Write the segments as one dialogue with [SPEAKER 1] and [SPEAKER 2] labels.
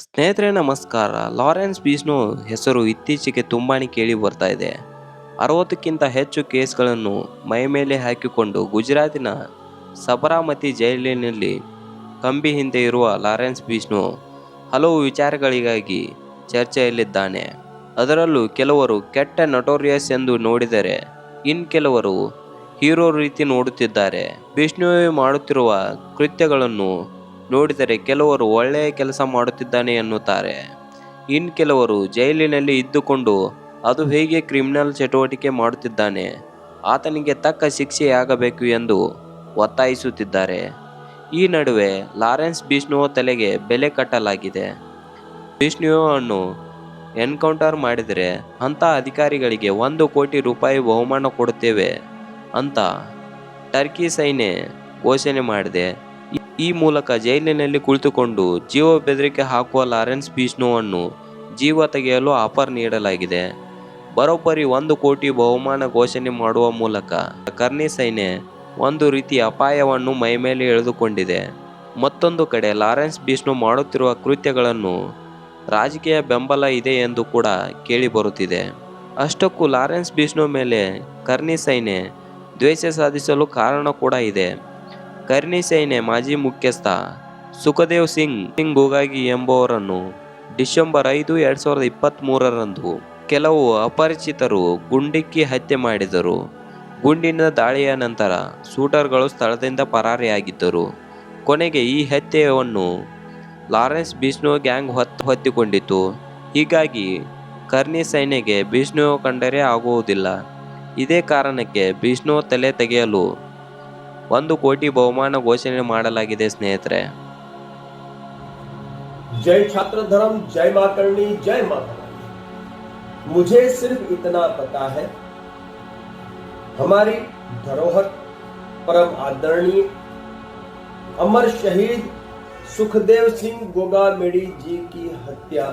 [SPEAKER 1] ಸ್ನೇಹಿತರೆ, ನಮಸ್ಕಾರ. ಲಾರೆನ್ಸ್ ಬೀಸ್ನೋ ಹೆಸರು ಇತ್ತೀಚೆಗೆ ತುಂಬಾ ಕೇಳಿ ಬರ್ತಾ ಇದೆ. ಅರವತ್ತಕ್ಕಿಂತ ಹೆಚ್ಚು ಕೇಸ್ಗಳನ್ನು ಮೈ ಮೇಲೆ ಹಾಕಿಕೊಂಡು ಗುಜರಾತಿನ ಸಬರಾಮತಿ ಜೈಲಿನಲ್ಲಿ ಕಂಬಿ ಹಿಂದೆ ಇರುವ ಲಾರೆನ್ಸ್ ಬೀಸ್ನೋ ಹಲವು ವಿಚಾರಗಳಿಗಾಗಿ ಚರ್ಚೆಯಲ್ಲಿದ್ದಾನೆ. ಅದರಲ್ಲೂ ಕೆಲವರು ಕೆಟ್ಟ ನಟೋರಿಯಸ್ ಎಂದು ನೋಡಿದರೆ ಇನ್ ಕೆಲವರು ಹೀರೋ ರೀತಿ ನೋಡುತ್ತಿದ್ದಾರೆ. ವಿಷ್ಣುವೇ ಮಾಡುತ್ತಿರುವ ಕೃತ್ಯಗಳನ್ನು ನೋಡಿದರೆ ಕೆಲವರು ಒಳ್ಳೆಯ ಕೆಲಸ ಮಾಡುತ್ತಿದ್ದಾನೆ ಎನ್ನುತ್ತಾರೆ. ಇನ್ ಕೆಲವರು ಜೈಲಿನಲ್ಲಿ ಇದ್ದುಕೊಂಡು ಅದು ಹೇಗೆ ಕ್ರಿಮಿನಲ್ ಚಟುವಟಿಕೆ ಮಾಡುತ್ತಿದ್ದಾನೆ, ಆತನಿಗೆ ತಕ್ಕ ಶಿಕ್ಷೆಯಾಗಬೇಕು ಎಂದು ಒತ್ತಾಯಿಸುತ್ತಿದ್ದಾರೆ. ಈ ನಡುವೆ ಲಾರೆನ್ಸ್ ಬಿಷ್ಣುವ ತಲೆಗೆ ಬೆಲೆ ಕಟ್ಟಲಾಗಿದೆ. ಬಿಷ್ಣುವನ್ನು ಎನ್ಕೌಂಟರ್ ಮಾಡಿದರೆ ಅಂಥ ಅಧಿಕಾರಿಗಳಿಗೆ ಒಂದು ಕೋಟಿ ರೂಪಾಯಿ ಬಹುಮಾನ ಕೊಡುತ್ತೇವೆ ಅಂತ ಟರ್ಕಿ ಸೈನ್ಯ ಘೋಷಣೆ ಮಾಡಿದೆ. ಈ- ಮೂಲಕ ಜೈಲಿನಲ್ಲಿ ಕುಳಿತುಕೊಂಡು ಜೀವ ಬೆದರಿಕೆ ಹಾಕುವ ಲಾರೆನ್ಸ್ ಬಿಷ್ಣುವನ್ನು ಜೀವ ತೆಗೆಯಲು ಆಫರ್ ನೀಡಲಾಗಿದೆ. ಬರೋಬ್ಬರಿ ಒಂದು ಕೋಟಿ ಬಹುಮಾನ ಘೋಷಣೆ ಮಾಡುವ ಮೂಲಕ ಕರ್ನಿ ಸೈನ್ಯ ಒಂದು ರೀತಿ ಅಪಾಯವನ್ನು ಮೈಮೇಲೆ ಎಳೆದುಕೊಂಡಿದೆ. ಮತ್ತೊಂದು ಕಡೆ ಲಾರೆನ್ಸ್ ಬಿಷ್ಣು ಮಾಡುತ್ತಿರುವ ಕೃತ್ಯಗಳನ್ನು ರಾಜಕೀಯ ಬೆಂಬಲ ಇದೆ ಎಂದು ಕೂಡ ಕೇಳಿಬರುತ್ತಿದೆ. ಅಷ್ಟಕ್ಕೂ ಲಾರೆನ್ಸ್ ಬಿಷ್ಣು ಮೇಲೆ ಕರ್ನಿ ಸೈನ್ಯ ದ್ವೇಷ ಸಾಧಿಸಲು ಕಾರಣ ಕೂಡ ಇದೆ. ಕರ್ನಿ ಸೇನೆ ಮಾಜಿ ಮುಖ್ಯಸ್ಥ ಸುಖದೇವ್ ಸಿಂಗ್ ಸಿಂಗ್ ಗೋಗಾಗಿ ಎಂಬುವರನ್ನು ಡಿಸೆಂಬರ್ ಐದು ಎರಡ್ ಸಾವಿರದ ಇಪ್ಪತ್ತ್ ಮೂರರಂದು ಕೆಲವು ಅಪರಿಚಿತರು ಗುಂಡಿಕ್ಕಿ ಹತ್ಯೆ ಮಾಡಿದರು. ಗುಂಡಿನ ದಾಳಿಯ ನಂತರ ಶೂಟರ್ಗಳು ಸ್ಥಳದಿಂದ ಪರಾರಿಯಾಗಿದ್ದರು. ಕೊನೆಗೆ ಈ ಹತ್ಯೆಯನ್ನು ಲಾರೆನ್ಸ್ ಬಿಷ್ಣು ಗ್ಯಾಂಗ್ ಹೊತ್ತು ಹೊತ್ತಿಕೊಂಡಿತು ಹೀಗಾಗಿ ಕರ್ಣಿ ಸೈನ್ಯಗೆ ಬಿಷ್ಣು ಕಂಡರೆ ಆಗುವುದಿಲ್ಲ. ಇದೇ ಕಾರಣಕ್ಕೆ ಬಿಷ್ಣು ತಲೆ ತೆಗೆಯಲು ಒಂದು ಕೋಟಿ ಬಹುಮಾನ ಘೋಷಣೆ ಮಾಡಲಾಗಿದೆ ಸ್ನೇಹಿತರೆ
[SPEAKER 2] जय छात्र धर्म जय मां करणी जय माता रानी मुझे सिर्फ इतना पता है हमारी धरोहर परम आदरणीय अमर शहीद सुखदेव सिंह गोगामेड़ी जी की हत्या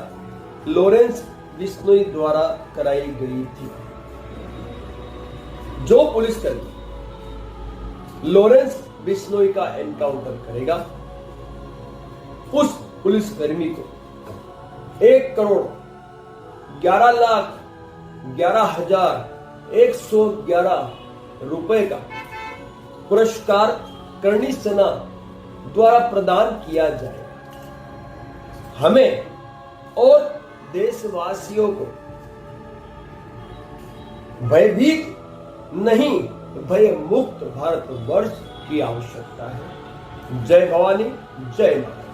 [SPEAKER 2] लॉरेंस बिश्नोई द्वारा कराई गई थी जो पुलिसकर्मी लॉरेंस बिश्नोई का एनकाउंटर करेगा उस पुलिसकर्मी को। एक करोड़, ग्यारह लाख, ग्यारह हज़ार, एक सौ ग्यारह रुपए का पुरस्कार करणी सेना द्वारा प्रदान किया जाएगा हमें और देशवासियों को भयभीत नहीं भय मुक्त भारत वर्ष की आवश्यकता है। जय भवानी जय माता